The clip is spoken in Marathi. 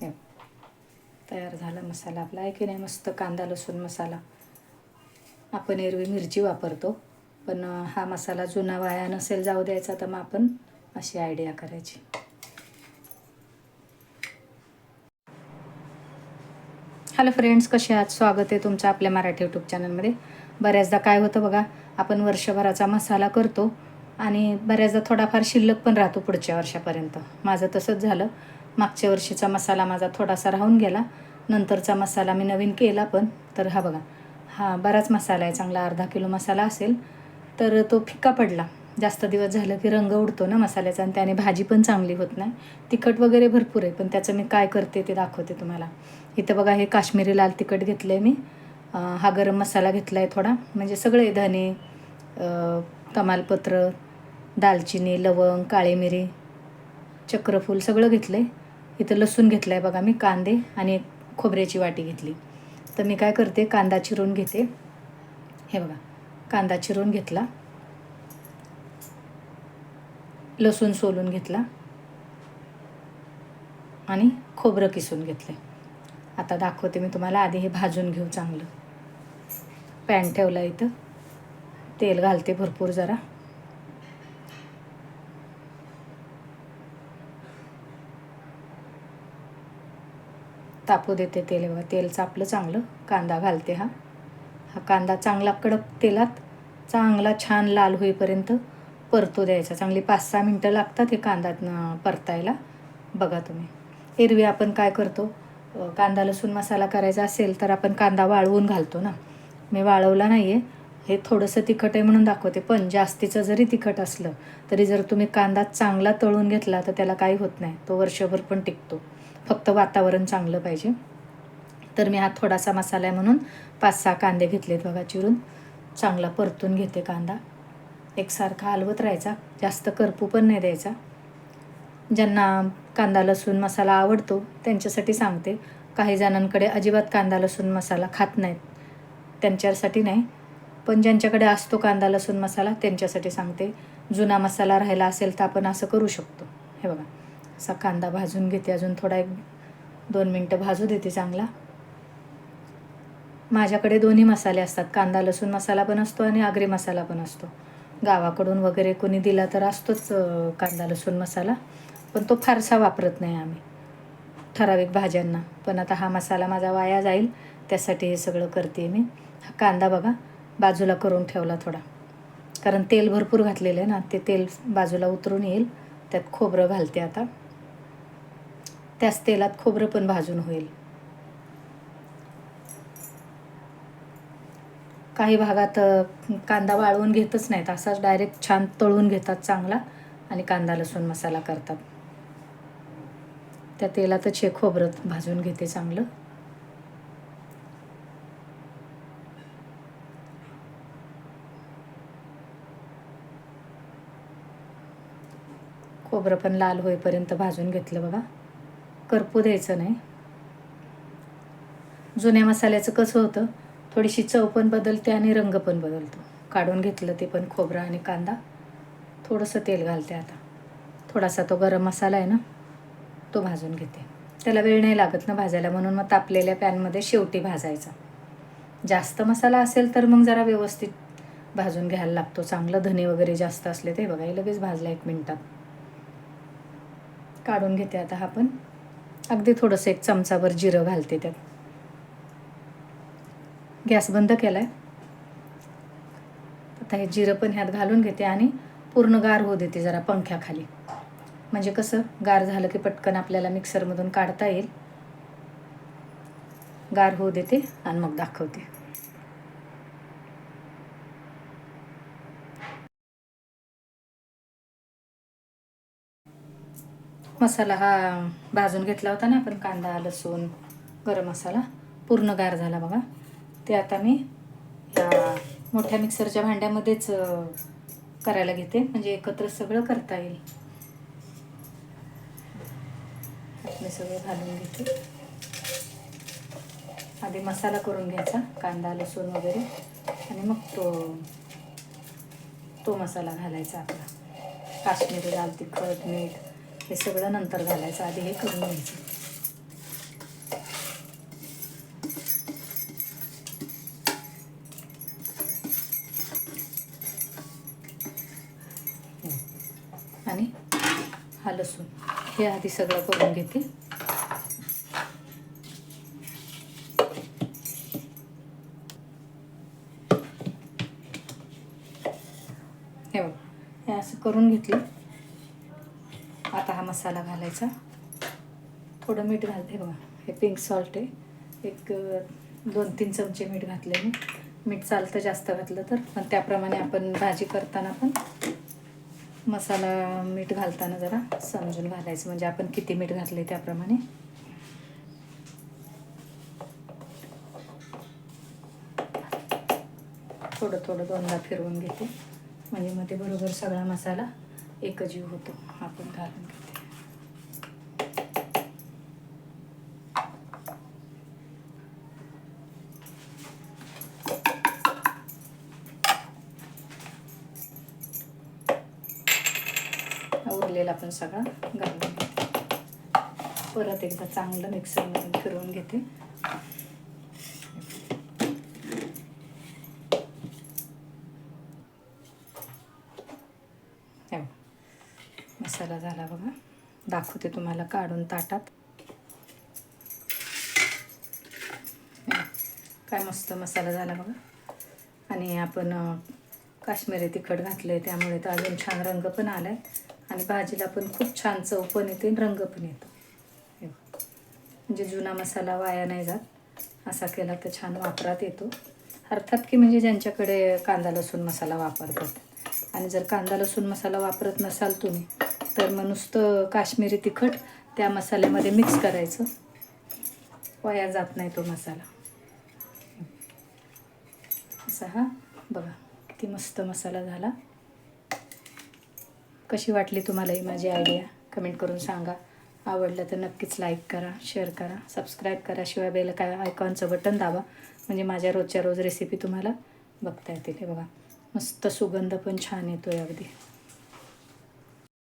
तयार झाला मसाला आपला आहे की नाही मस्त कांदा लसूण मसाला. आपण एरवी मिरची वापरतो पण हा मसाला जुना वाया नसेल जाऊ द्यायचा तर मग आपण अशी आयडिया करायची. हॅलो फ्रेंड्स कसे आहात? स्वागत आहे तुमचं आपल्या मराठी यूट्यूब चॅनलमध्ये बऱ्याचदा काय होतं बघा आपण वर्षभराचा मसाला करतो आणि बऱ्याचदा थोडाफार शिल्लक पण राहतो पुढच्या वर्षापर्यंत. माझं तसंच झालं. मागच्या वर्षीचा मसाला माझा थोडासा राहून गेला. नंतरचा मसाला मी नवीन केला पण. तर हा बघा हा बराच मसाला आहे चांगला अर्धा किलो मसाला असेल. तर तो फिका पडला. जास्त दिवस झालं की रंग उडतो ना मसाल्याचा आणि त्याने भाजी पण चांगली होत नाही. तिखट वगैरे भरपूर आहे पण त्याचं मी काय करते ते दाखवते तुम्हाला. इथं बघा हे काश्मीरी लाल तिखट घेतलं आहे मी हा गरम मसाला घेतला आहे थोडा. म्हणजे सगळे धने तमालपत्र दालचिनी लवंग काळी मिरी चक्रफूल सगळं घेतलं आहे इथं लसूण घेतलं आहे बघा मी कांदे आणि एक खोबऱ्याची वाटी घेतली. तर मी काय करते कांदा चिरून घेते. हे बघा कांदा चिरून घेतला. लसूण सोलून घेतला. आणि खोबरं किसून घेतलं आता दाखवते मी तुम्हाला आधी हे भाजून घेऊ चांगलं. पॅन ठेवला इथं. तेल घालते भरपूर जरा. तापू देते तेल बघा तेल चापलं चांगलं कांदा घालते हा. हा कांदा चांगला कडक तेलात चांगला छान लाल होईपर्यंत परतो द्यायचा. चांगली पाच सहा मिनटं लागतात हे कांदा परतायला. बघा तुम्ही. एरवी आपण काय करतो? कांदा लसूण मसाला करायचा असेल तर आपण कांदा वाळवून घालतो ना. मी वाळवला नाही आहे हे थोडंसं तिखट आहे म्हणून दाखवते. पण जास्तीचं जरी तिखट असलं तरी जर तुम्ही कांदा चांगला तळून घेतला तर त्याला काही होत नाही. तो वर्षभर पण टिकतो. फक्त वातावरण चांगलं पाहिजे. तर मी हा थोडासा मसाला आहे म्हणून पाच सहा कांदे घेतलेत बघा चिरून. चांगला परतून घेते कांदा. एकसारखा हलवत राहायचा. जास्त करपू पण नाही द्यायचा. ज्यांना कांदा लसूण मसाला आवडतो त्यांच्यासाठी सांगते. काही जणांकडे अजिबात कांदा लसूण मसाला खात नाहीत. त्यांच्यासाठी नाही. पण ज्यांच्याकडे असतो कांदा लसूण मसाला त्यांच्यासाठी सांगते. जुना मसाला राहिला असेल तर आपण असं करू शकतो. हे बघा. असा कांदा भाजून घेते. अजून थोडा एक दोन मिनटं भाजू देते चांगला. माझ्याकडे दोन्ही मसाले असतात. कांदा लसूण मसाला पण असतो आणि आगरी मसाला पण असतो. गावाकडून वगैरे कोणी दिला तर असतोच कांदा लसूण मसाला. पण तो फारसा वापरत नाही आम्ही. ठराविक भाज्यांना. पण आता हा मसाला माझा वाया जाईल. त्यासाठी हे सगळं करते मी. हा कांदा बघा बाजूला करून ठेवला थोडा. कारण तेल भरपूर घातलेलं आहे ना ते तेल बाजूला उतरून येईल. त्यात खोबरं घालते आता. त्याच तेलात खोबरं पण भाजून होईल. काही भागात कांदा वाळवून घेतच नाहीत. असाच डायरेक्ट छान तळून घेतात चांगला आणि कांदा लसूण मसाला करतात. त्या तेलातच हे खोबरं भाजून घेते चांगलं. खोबरं पण लाल होईपर्यंत भाजून घेतलं बघा. करपू द्यायचं नाही. जुन्या मसाल्याचं कसं होतं? थोडीशी चव पण बदलते आणि रंग पण बदलतो. काढून घेतलं ते पण खोबरं आणि कांदा. थोडंसं तेल घालते आता. थोडासा तो गरम मसाला आहे ना तो भाजून घेते. त्याला वेळ नाही लागत ना भाजायला म्हणून मग तापलेल्या पॅनमध्ये शेवटी भाजायचा. जास्त मसाला असेल तर मग जरा व्यवस्थित भाजून घ्यायला लागतो. चांगलं धने वगैरे जास्त असले ते बघा हे लगेच भाजला एक मिनटात. काढून घेते आता हा पण. अगदी थोडंसं एक चमचाभर जिरं घालते त्यात. गॅस बंद केलाय. आता हे जिरं पण ह्यात घालून घेते आणि पूर्ण गार होऊ देते जरा पंख्याखाली. म्हणजे कसं गार झालं की पटकन आपल्याला मिक्सरमधून काढता येईल. गार होऊ देते आणि मग दाखवते. मसाला हा भाजून घेतला होता ना आपण कांदा लसूण गरम मसाला पूर्ण गार झाला बघा. ते आता मी या मोठ्या मिक्सरच्या भांड्यामध्येच करायला घेते. म्हणजे एकत्र सगळं करता येईल. मी सगळं घालून घेते. आधी मसाला करून घ्यायचा कांदा लसूण वगैरे. आणि मग तो तो मसाला घालायचा आपला. काश्मीरी लाल तिखट मीठ. हे सगळं नंतर घालायचं आधी हे करून घ्यायचं. आणि हा लसूण हे आधी सगळं करून घेते. हे बघ हे असं करून घेतलं. आता हा मसाला घालायचा. थोडं मीठ घालते बघा. हे पिंक सॉल्ट आहे. एक दोन तीन चमचे मीठ घातले मी. मीठ चालतं जास्त घातलं तर. पण त्याप्रमाणे आपण भाजी करताना पण मसाला मीठ घालताना जरा समजून घालायचं. म्हणजे आपण किती मीठ घातले त्याप्रमाणे. थोडं थोडं दोनदा फिरवून घेते. म्हणजे मग ते बरोबर सगळा मसाला एकजीव होतो आपण घालून घेते उरलेला आपण सगळा घालून घेते. परत एकदा चांगलं मिक्सरमधून फिरवून घेते हे बघ. मसाला झाला बघा. दाखवते तुम्हाला काढून ताटात. काय मस्त मसाला झाला बघा. आणि आपण काश्मीरी तिखट घातलं आहे त्यामुळे तर अजून छान रंग पण आला आहे आणि भाजीला पण खूप छान चव पण येते आणि रंग पण येतो. म्हणजे जुना मसाला वाया नाही जात. असा केला तर छान वापरात येतो. अर्थात की म्हणजे ज्यांच्याकडे कांदा लसूण मसाला वापरतात. आणि जर कांदा लसूण मसाला वापरत नसाल तुम्ही तर मग नुसतं काश्मीरी तिखट त्या मसाल्यामध्ये मिक्स करायचं. वाया जात नाही तो मसाला. असा हा. बघा किती मस्त मसाला झाला. कशी वाटली तुम्हाला ही माझी आयडिया कमेंट करून सांगा. आवडलं तर नक्कीच लाईक करा शेअर करा सबस्क्राईब करा. शिवाय बेल काय आयकॉनचं बटन दाबा. म्हणजे माझ्या रोजच्या रोज रेसिपी तुम्हाला बघता येतील. हे बघा मस्त सुगंध पण छान येतो आहे अगदी.